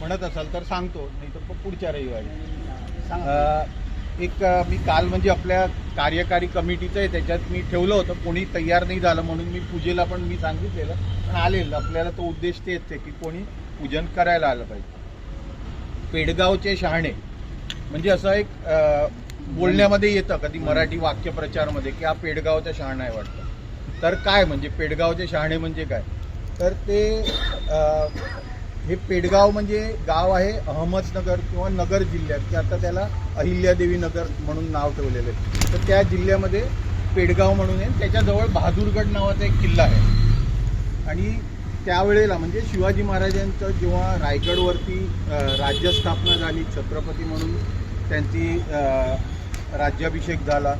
म्हणत असाल तर सांगतो नाही तर पुढच्या रविवारी. एक मी काल म्हणजे आपल्या कार्यकारी कमिटीचं आहे त्याच्यात मी ठेवलं होतं कोणी तयार नाही झालं म्हणून मी पूजेला पण मी सांगितलेलं. पण आलेलं आपल्याला तो उद्देश तेच आहे की कोणी पूजन करायला आलं पाहिजे. पेडगावचे शहाणे म्हणजे असं एक बोलण्यामध्ये येतं कधी मराठी वाक्यप्रचारमध्ये की हा पेडगावचा शहाणा आहे वाटतं. तर काय म्हणजे पेडगावचे शहाणे म्हणजे काय? तर ते हे पेडगाव म्हणजे गाव आहे अहमदनगर किंवा नगर जिल्ह्यात की आता त्याला अहिल्यादेवी नगर म्हणून नाव ठेवलेलं आहे. तर त्या जिल्ह्यामध्ये पेडगाव म्हणून आहे. त्याच्याजवळ बहादूरगड नावाचा एक किल्ला आहे. आणि त्यावेळेला म्हणजे शिवाजी महाराजांचं जेव्हा रायगडवरती राज्य राज्यस्थापना झाली छत्रपती म्हणून त्यांची राज्याभिषेक झाला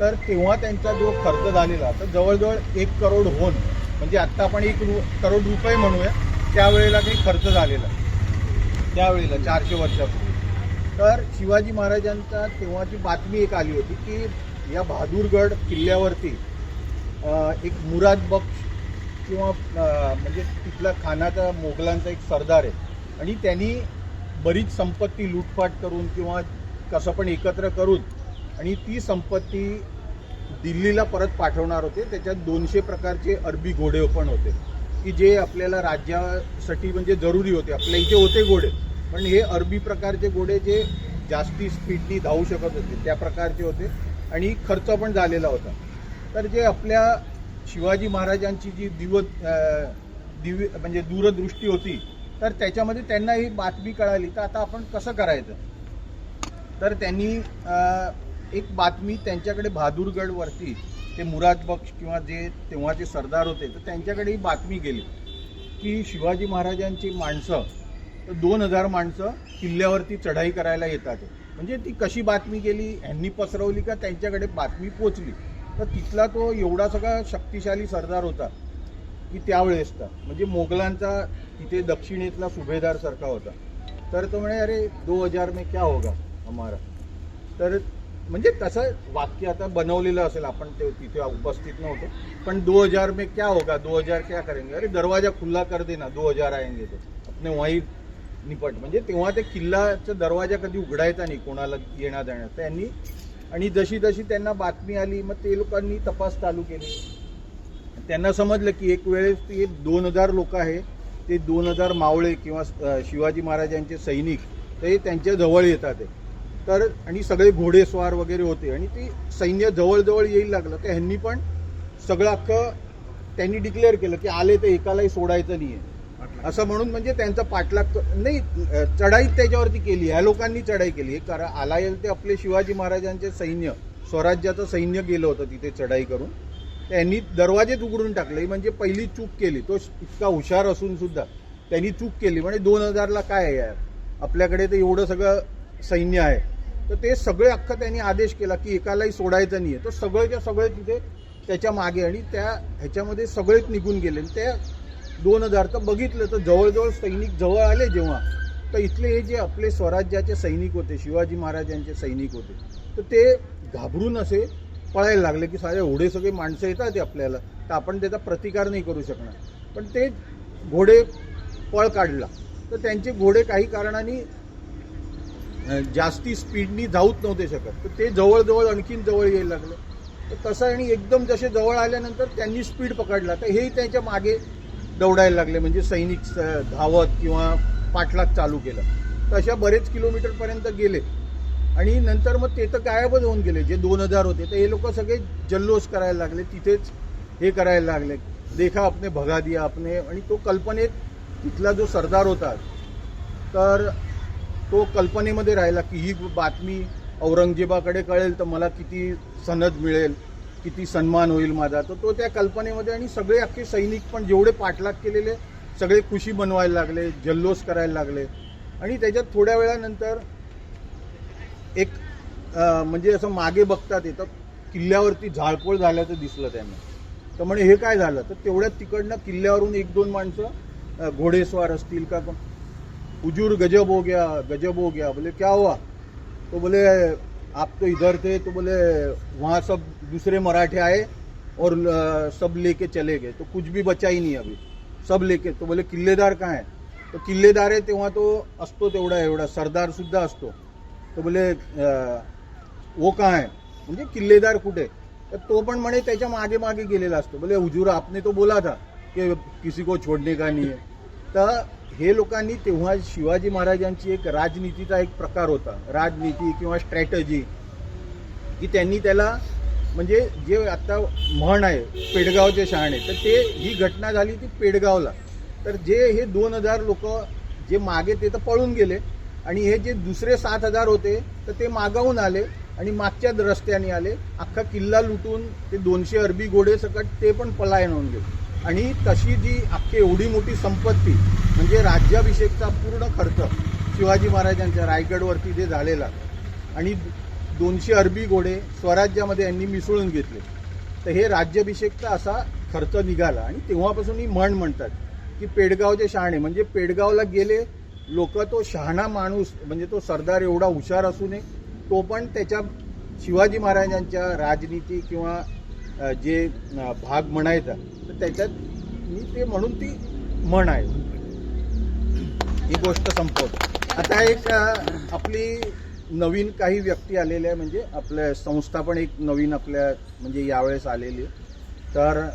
तर तेव्हा त्यांचा जो खर्च झालेला तर जवळजवळ एक करोड होऊन म्हणजे आत्ता आपण एक रु करोड रुपये म्हणूया त्यावेळेला काही खर्च झालेला त्यावेळेला चारशे वर्षापूर्वी. तर शिवाजी महाराजांचा तेव्हाची बातमी एक आली होती की या बहादूरगड किल्ल्यावरती एक मुराद बक्ष किंवा म्हणजे तिथला खानाचा मोगलांचा एक सरदार आहे. आणि त्यांनी बरीच संपत्ती लूटपाट करून किंवा कसं पण एकत्र करून आणि ती संपत्ती दिल्लीला परत पाठवणार होते. त्याच्यात दोनशे प्रकारचे अरबी घोडे पण होते. की जे आपल्याला राज्यासाठी म्हणजे जरुरी होते. आपल्या इथे होते घोडे. पण हे अरबी प्रकारचे घोडे जे जास्ती स्पीडनी धावू शकत होते त्या प्रकारचे होते. आणि खर्च पण झालेला होता. तर जे आपल्या शिवाजी महाराजांची जी दिव दिव्य म्हणजे दूरदृष्टी होती तर त्याच्यामध्ये त्यांना ही बातमी कळाली. तर आता आपण कसं करायचं? तर त्यांनी एक बातमी त्यांच्याकडे बहादूरगडवरती ते मुराद पक्ष किंवा जे तेव्हाचे सरदार होते तर त्यांच्याकडे ही बातमी गेली की शिवाजी महाराजांची माणसं तर दोन हजार माणसं किल्ल्यावरती चढाई करायला येतात. म्हणजे ती कशी बातमी गेली? ह्यांनी पसरवली का? त्यांच्याकडे बातमी पोचली. तर तिथला तो एवढा सगळा शक्तिशाली सरदार होता की त्यावेळेसचा म्हणजे मोगलांचा तिथे दक्षिणेतला सुभेदार सारखा होता. तर तो म्हणे अरे दो हजार में क्या होगा हमारा? तर म्हणजे तसं वाक्य आता बनवलेलं असेल आपण ते तिथे उपस्थित नव्हतो. पण दो हजार में क्या होगा? दो हजार क्या करेंगे? अरे दरवाजा खुल्ला कर देना दो हजार आएंगे तो. अपने वही निपट. म्हणजे तेव्हा ते किल्लाचा दरवाजा कधी उघडायचा नाही कोणाला येण्या जाण्यात त्यांनी आणि जशी जशी त्यांना बातमी आली मग ते लोकांनी तपास चालू केली. त्यांना समजलं की एक वेळेस ते दोन हजार लोक आहे. ते दोन हजार मावळे किंवा शिवाजी महाराजांचे सैनिक ते त्यांच्या जवळ येतात. आहे. तर आणि सगळे घोडेस्वार वगैरे होते. आणि ते सैन्य जवळजवळ येईल लागलं. तर ह्यांनी पण सगळं अख्खं त्यांनी डिक्लेअर केलं की आले तर एकालाही सोडायचं नाही आहे असं म्हणून म्हणजे त्यांचा पाठलाग नाही चढाई त्याच्यावरती केली ह्या लोकांनी चढाई केली. कारण आलायल ते आपले शिवाजी महाराजांचे सैन्य स्वराज्याचं सैन्य गेलं होतं तिथे चढाई करून. त्यांनी दरवाजेच उघडून टाकले म्हणजे पहिली चूक केली. तो इतका हुशार असून सुद्धा त्यांनी चूक केली. म्हणजे दोन हजारला काय आहे यार? आपल्याकडे तर एवढं सगळं सैन्य आहे. तर ते सगळे अख्खं त्यांनी आदेश केला की एकालाही सोडायचं नाही आहे तर सगळेच्या सगळे तिथे त्याच्यामागे आणि त्या ह्याच्यामध्ये सगळेच निघून गेले. आणि त्या दोन हजार तर बघितलं तर जवळजवळ सैनिक जवळ आले जेव्हा. तर इथले हे जे आपले स्वराज्याचे सैनिक होते शिवाजी महाराजांचे सैनिक होते तर ते घाबरून असे पळायला लागले की सारे एवढे सगळे माणसं येतात ते आपल्याला. तर आपण त्याचा प्रतिकार नाही करू शकणार. पण ते घोडे पळ काढला. तर त्यांचे घोडे काही कारणाने जास्ती स्पीडनी जाऊच नव्हते शकत. तर ते जवळजवळ आणखीन जवळ यायला लागलं. तर तसं आणि एकदम जसे जवळ आल्यानंतर त्यांनी स्पीड पकडला. तर हेही त्यांच्या मागे दौडायला लागले. म्हणजे सैनिक स- धावत किंवा पाठलाग चालू केला. तर अशा बरेच किलोमीटरपर्यंत गेले. आणि नंतर मग ते तर गायबच होऊन गेले. जे दोन हजार होते. तर हे लोक सगळे जल्लोष करायला लागले. तिथेच हे करायला लागले. देखा आपने भगा दिया आपने. आणि तो कल्पनेत तिथला जो सरदार होता तर तो कल्पनेमध्ये राहिला की ही बातमी औरंगजेबाकडे कळेल तर मला किती सनद मिळेल किती सन्मान होईल माझा. तर तो त्या कल्पनेमध्ये आणि सगळे अख्खे सैनिक पण जेवढे पाठलाग केलेले सगळे खुशी बनवायला लागले जल्लोष करायला लागले. आणि त्याच्यात थोड्या वेळानंतर एक म्हणजे असं मागे बघतात येतं किल्ल्यावरती झाळपोळ झाल्याचं दिसलं त्यांना. तर म्हणे हे काय झालं? तर तेवढ्यात तिकडनं किल्ल्यावरून एक दोन माणसं घोडेस्वार असतील का हुजूर गजब हो गया, गजब हो गया। बोले, क्या हुआ? तो बोले, आप तो इधर थे। तो बोले, वहाँ सब दूसरे मराठे आए और सब लेके चले गए। तो कुछ भी बचा ही नहीं अभी। सब लेके तो बोले, किल्लेदार कहाँ है? तो किल्लेदार आहे तेव्हा तो असतो एवढा सरदार सुद्धा असतो। तो बोले वो कहाँ है? म्हणजे किल्लेदार कुठे? तो पण म्हणे, त्याच्या मागे मागे गेलेला असतो. बोले, हुजूर, आपने तो बोला था की किसी को छोडणे का नाही आहे तर हे लोकांनी तेव्हा शिवाजी महाराजांची एक राजनीतीचा एक प्रकार होता. राजनीती किंवा स्ट्रॅटजी की त्यांनी त्याला म्हणजे जे आता म्हण आहे पेडगावचे शहाणे तर ते ही घटना झाली ती पेडगावला. तर जे हे दोन हजार लोक जे मागे ते तर पळून गेले आणि हे जे दुसरे सात हजार होते तर ते मागाहून आले आणि मागच्या रस्त्याने आले. अख्खा किल्ला लुटून ते दोनशे अरबी घोडे सकट ते पण पलायन होऊन गेले. आणि तशी जी अख्खी एवढी मोठी संपत्ती म्हणजे राज्याभिषेकचा पूर्ण खर्च शिवाजी महाराजांच्या रायगडवरती जे झालेला आणि दोनशे अरबी घोडे स्वराज्यामध्ये यांनी मिसळून घेतले तर हे राज्याभिषेकचा असा खर्च निघाला. आणि तेव्हापासून ही म्हण म्हणतात की पेडगावचे शहाणे म्हणजे पेडगावला गेले लोक तो शहाणा माणूस म्हणजे तो सरदार एवढा हुशार असू नये तो पण त्याच्या शिवाजी महाराजांच्या राजनीती किंवा जे भाग म्हणायचा तर त्याच्यात मी ते म्हणून ती म्हण आहे ही गोष्ट संपवतो आता एक आपली नवीन काही व्यक्ती आलेल्या आहे म्हणजे आपल्या संस्था पण एक नवीन आपल्या म्हणजे यावेळेस आलेली आहे. तर